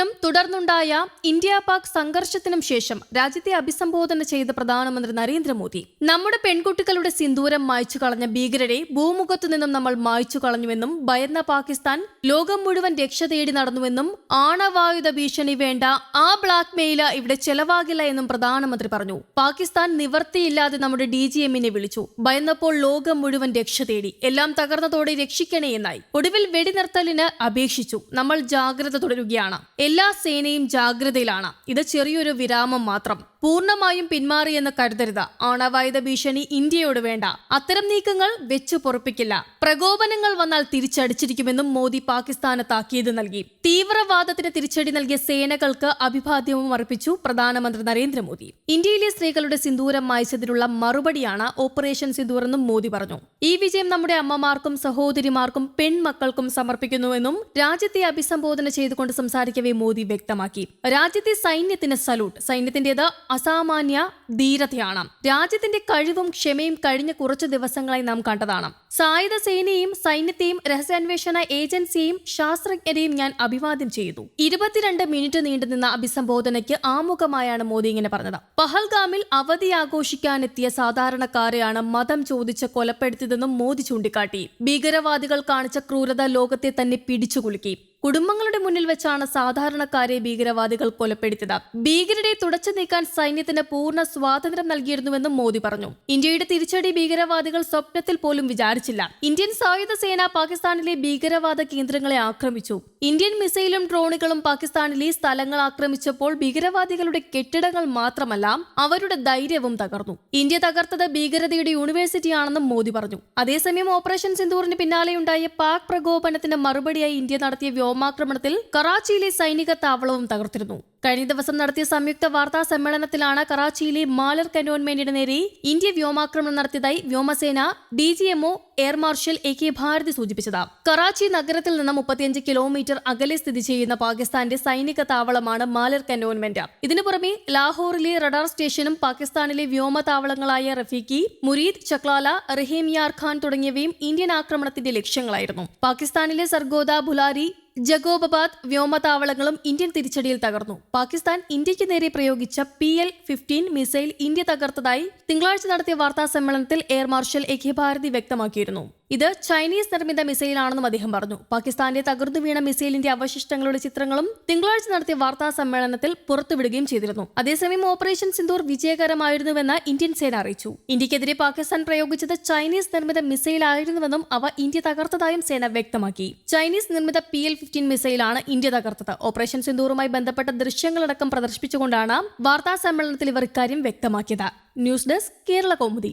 സിന്ദൂറിനും തുടർന്നുണ്ടായ ഇന്ത്യ പാക് സംഘർഷത്തിനും ശേഷം രാജ്യത്തെ അഭിസംബോധന ചെയ്ത പ്രധാനമന്ത്രി നരേന്ദ്രമോദി. നമ്മുടെ പെൺകുട്ടികളുടെ സിന്ദൂരം മായ്ച്ചു കളഞ്ഞ ഭീകരരെ ഭൂമുഖത്തു നിന്നും നമ്മൾ മായ്ച്ചു കളഞ്ഞുവെന്നും ഭയന്ന പാകിസ്ഥാൻ ലോകം മുഴുവൻ രക്ഷ തേടി നടന്നുവെന്നും ആണവായുധ ഭീഷണി വേണ്ട ആ ബ്ലാക്ക് മെയിൽ ഇവിടെ ചെലവാകില്ല എന്നും പ്രധാനമന്ത്രി പറഞ്ഞു. പാകിസ്ഥാൻ നിവർത്തിയില്ലാതെ നമ്മുടെ ഡി ജി എമ്മിനെ വിളിച്ചു. ഭയന്നപ്പോൾ ലോകം മുഴുവൻ രക്ഷ തേടി. എല്ലാം തകർന്നതോടെ രക്ഷിക്കണേ എന്നായി. ഒടുവിൽ വെടിനിർത്തലിന് അപേക്ഷിച്ചു. നമ്മൾ ജാഗ്രത തുടരുകയാണ്. എല്ലാ സേനയും ജാഗ്രതയിലാണ്. ഇത് ചെറിയൊരു വിരാമം മാത്രം. പൂർണമായും പിന്മാറിയെന്ന് കരുതരുത്. ആണവായുധ ഭീഷണി ഇന്ത്യയോട് വേണ്ട. അത്തരം നീക്കങ്ങൾ വെച്ചു പൊറപ്പിക്കില്ല. പ്രകോപനങ്ങൾ വന്നാൽ തിരിച്ചടിച്ചിരിക്കുമെന്നും മോദി പാകിസ്ഥാന് താക്കീത് നൽകി. തീവ്രവാദത്തിന് തിരിച്ചടി നൽകിയ സേനകൾക്ക് അഭിവാദ്യവും അർപ്പിച്ചു പ്രധാനമന്ത്രി നരേന്ദ്രമോദി. ഇന്ത്യയിലെ സ്ത്രീകളുടെ സിന്ദൂരം മായച്ചതിനുള്ള മറുപടിയാണ് ഓപ്പറേഷൻ സിന്ദൂർ എന്നും മോദി പറഞ്ഞു. ഈ വിജയം നമ്മുടെ അമ്മമാർക്കും സഹോദരിമാർക്കും പെൺമക്കൾക്കും സമർപ്പിക്കുന്നുവെന്നും രാജ്യത്തെ അഭിസംബോധന ചെയ്തുകൊണ്ട് സംസാരിക്കവേ മോദി വ്യക്തമാക്കി. രാജ്യത്തെ സൈന്യത്തിന് സല്യൂട്ട്. സൈന്യത്തിന്റേത് അസാമാന്യ ധീരതയാണ്. രാജ്യത്തിന്റെ കഴിവും ക്ഷമയും കഴിഞ്ഞ കുറച്ചു ദിവസങ്ങളായി നാം കണ്ടതാണ്. സായുധ സേനയെയും സൈന്യത്തെയും രഹസ്യാന്വേഷണ ഏജൻസിയെയും ശാസ്ത്രജ്ഞരെയും ഞാൻ അഭിവാദ്യം ചെയ്തു. ഇരുപത്തിരണ്ട് മിനിറ്റ് നീണ്ടുനിന്ന അഭിസംബോധനയ്ക്ക് ആമുഖമായാണ് മോദി ഇങ്ങനെ പറഞ്ഞത്. പഹൽഗാമിൽ അവധി ആഘോഷിക്കാനെത്തിയ സാധാരണക്കാരെയാണ് മതം ചോദിച്ച് കൊലപ്പെടുത്തിയതെന്നും മോദി ചൂണ്ടിക്കാട്ടി. ഭീകരവാദികൾ കാണിച്ച ക്രൂരത ലോകത്തെ തന്നെ പിടിച്ചുകുലുക്കി. കുടുംബങ്ങളുടെ മുന്നിൽ വെച്ചാണ് സാധാരണക്കാരെ ഭീകരവാദികൾ കൊലപ്പെടുത്തിയത്. ഭീകരരെ തുടച്ചു നീക്കാൻ സൈന്യത്തിന് പൂർണ സ്വാതന്ത്ര്യം നൽകിയിരുന്നുവെന്നും മോദി പറഞ്ഞു. ഇന്ത്യയുടെ തിരിച്ചടി ഭീകരവാദികൾ സ്വപ്നത്തിൽ പോലും വിചാരിച്ചില്ല. ഇന്ത്യൻ സായുധ സേന പാകിസ്ഥാനിലെ ഭീകരവാദ കേന്ദ്രങ്ങളെ ആക്രമിച്ചു. ഇന്ത്യൻ മിസൈലും ഡ്രോണുകളും പാകിസ്ഥാനിലെ സ്ഥലങ്ങൾ ആക്രമിച്ചപ്പോൾ ഭീകരവാദികളുടെ കെട്ടിടങ്ങൾ മാത്രമല്ല അവരുടെ ധൈര്യവും തകർന്നു. ഇന്ത്യ തകർത്തത് ഭീകരതയുടെ യൂണിവേഴ്സിറ്റിയാണെന്നും മോദി പറഞ്ഞു. അതേസമയം ഓപ്പറേഷൻ സിന്ദൂറിന് പിന്നാലെയുണ്ടായ പാക് പ്രകോപനത്തിന് മറുപടിയായി ഇന്ത്യ നടത്തിയ വ്യോമാക്രമണത്തിൽ കറാച്ചിയിലെ സൈനിക താവളവും തകർത്തിരുന്നു. കഴിഞ്ഞ ദിവസം നടത്തിയ സംയുക്ത വാർത്താ സമ്മേളനത്തിലാണ് കറാച്ചിയിലെ മാലർ കന്റോൺമെന്റിന് നേരെ ഇന്ത്യ വ്യോമാക്രമണം നടത്തിയതായി വ്യോമസേന D G M O air marshal A K Bharati സൂചിപ്പിച്ചത്. കറാച്ചി നഗരത്തിൽ നിന്ന് മുപ്പത്തിയഞ്ച് കിലോമീറ്റർ അകലെ സ്ഥിതി ചെയ്യുന്ന പാകിസ്ഥാന്റെ സൈനിക താവളമാണ് മാലർ കന്റോൺമെന്റ്. ഇതിനു പുറമെ ലാഹോറിലെ റഡാർ സ്റ്റേഷനും പാകിസ്ഥാനിലെ വ്യോമ താവളങ്ങളായ റഫീഖി മുരീദ് ചക്ലാല റഹീം യാർ ഖാൻ തുടങ്ങിയവയും ഇന്ത്യൻ ആക്രമണത്തിന്റെ ലക്ഷ്യങ്ങളായിരുന്നു. പാകിസ്ഥാനിലെ സർഗോദ ബുലാരി ജഗോബാദ് വ്യോമതാവളങ്ങളും ഇന്ത്യൻ തിരിച്ചടിയിൽ തകർന്നു. പാകിസ്ഥാൻ ഇന്ത്യയ്ക്ക് നേരെ പ്രയോഗിച്ച P L fifteen missile India തകർത്തതായി തിങ്കളാഴ്ച നടത്തിയ വാർത്താ സമ്മേളനത്തിൽ air marshal A K Bharati വ്യക്തമാക്കിയിരുന്നു. ഇത് ചൈനീസ് നിർമ്മിത മിസൈലാണെന്നും അദ്ദേഹം പറഞ്ഞു. പാകിസ്ഥാന്റെ തകർന്നു വീണ മിസൈലിന്റെ അവശിഷ്ടങ്ങളുടെ ചിത്രങ്ങളും തിങ്കളാഴ്ച നടത്തിയ വാർത്താ സമ്മേളനത്തിൽ പുറത്തുവിടുകയും ചെയ്തിരുന്നു. അതേസമയം ഓപ്പറേഷൻ സിന്ദൂർ വിജയകരമായിരുന്നുവെന്ന് ഇന്ത്യൻ സേന അറിയിച്ചു. ഇന്ത്യക്കെതിരെ പാകിസ്ഥാൻ പ്രയോഗിച്ചത് ചൈനീസ് നിർമ്മിത മിസൈലായിരുന്നുവെന്നും അവ ഇന്ത്യ തകർത്തതായും സേന വ്യക്തമാക്കി. ചൈനീസ് നിർമ്മിത പി എൽ ഫിഫ്റ്റീൻ മിസൈലാണ് ഇന്ത്യ തകർത്തത്. ഓപ്പറേഷൻ സിന്ദൂറുമായി ബന്ധപ്പെട്ട ദൃശ്യങ്ങളടക്കം പ്രദർശിപ്പിച്ചുകൊണ്ടാണ് വാർത്താ സമ്മേളനത്തിൽ ഇവർ ഇക്കാര്യം വ്യക്തമാക്കിയത്. News desk Kerala Kaumudi.